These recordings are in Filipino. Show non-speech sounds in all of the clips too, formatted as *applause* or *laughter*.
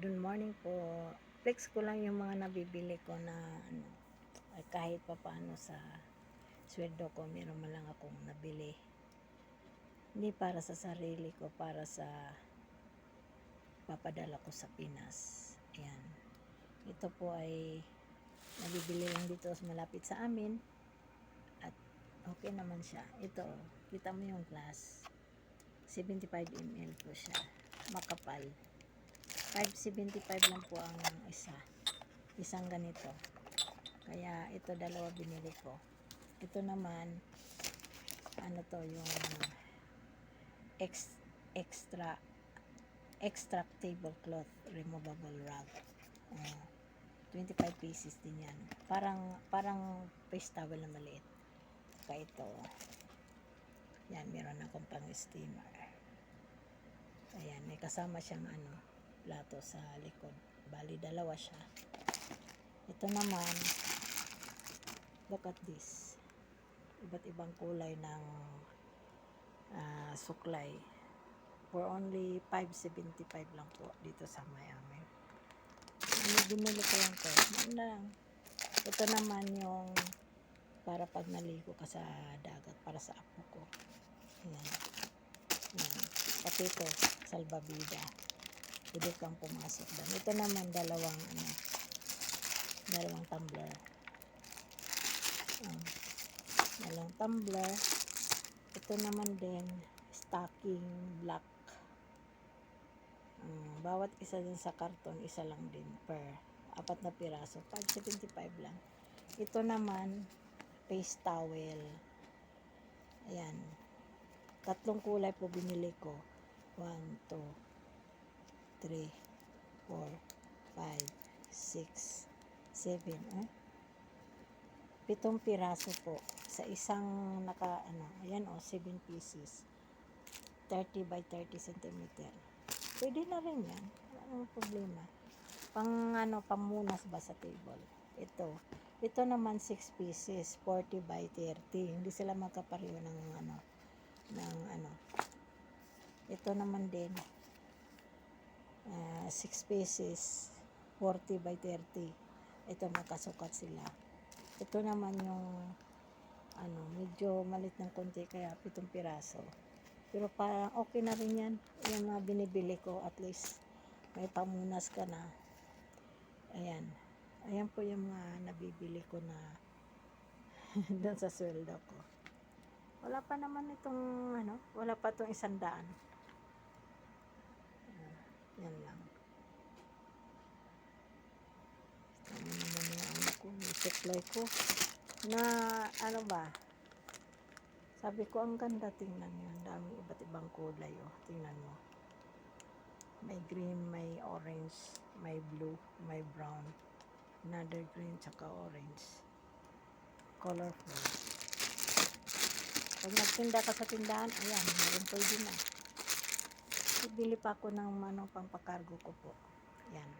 Good morning po. Flex ko lang yung mga nabibili ko na ano, kahit pa paano sa sweldo ko, meron man lang akong nabili. Hindi para sa sarili ko, para sa papadala ko sa Pinas. Ayan. Ito po ay nabibili lang dito malapit sa amin. At okay naman siya. Ito, kita mo yung glass. 75 ml po siya. Makapal. 575 lang po ang isa. Isang ganito. Kaya ito dalawa binili ko. Ito naman ano to yung ex, extra extract tablecloth removable rug. Uh, 25 pieces din yan. Parang parang face towel na maliit. Saka ito. Yan, meron akong pang steamer. Ayan, may kasama siyang ano, plato sa likod. Bali, dalawa siya. Ito naman, look at this. Iba't ibang kulay ng ah, suklay. For only 5.75 lang po dito sa Miami. Ano, binili ko lang to. Lang. Ito naman yung para pag naligo ka sa dagat para sa apo ko. Ayan. Ayan. Pati ito, salbabida. Pwede kang pumasok doon. Ito naman dalawang ano, dalawang tumbler. Um, dalawang tumbler. Ito naman din stocking black. Um, bawat isa din sa karton, isa lang din per apat na piraso. 5.75 lang. Ito naman face towel. Ayan. Tatlong kulay po binili ko. 1, 2, 3, 4, 5, 6, 7, eh? Pitong piraso po sa isang naka ano, ayan oh, 7 pieces. 30 by 30 centimeter. Pwede na rin yan. Namang problema. Pang ano, pamunas ba sa table. Ito. Ito naman 6 pieces, 40 by 30. Hindi sila magkapareho ng ano, ng ano. Ito naman din, ah, 6 pieces, 40 by 30. Ito magkasukat sila. Ito naman yung ano, medyo malit ng konti kaya pitong piraso. Pero parang okay na rin yan. Yung mga binibili ko at least may pamunas ka na. Ayan. Ayan po yung mga nabibili ko na *laughs* doon sa sweldo ko. Wala pa naman itong ano, wala pa itong isang. Yan lang. Ano naman yung ano ko, supply ko. Na ano ba, sabi ko, ang ganda tingnan yun. Daming iba't ibang kulay, oh. Tingnan mo. May green, may orange, may blue, may brown. Another green, tsaka orange. Colorful. Pag nagtinda ka sa tindahan, ayan, meron pwede na. Bibili pa ako ng ano, pampakargo ko po. Ayan.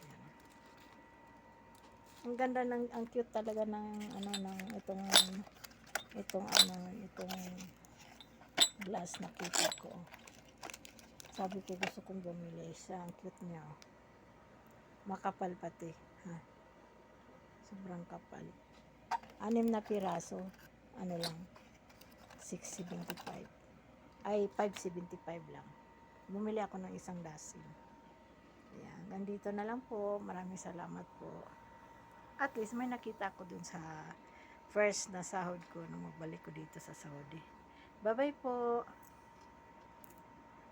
Ayan. Ang ganda ng, ang cute talaga ng, ano, ng itong itong ano, itong glass na kita ko. Sabi ko gusto kong bumili isa. Ang cute niya. oh. Makapal pati. Ha? Sobrang kapal. Anim na piraso. Ano lang. 675. Ay, 575 lang. Bumili ako ng isang dozen. Ayan. Gandito na lang po. Maraming salamat po. At least may nakita ko dun sa first na sahod ko nung magbalik ko dito sa Saudi. Bye-bye po.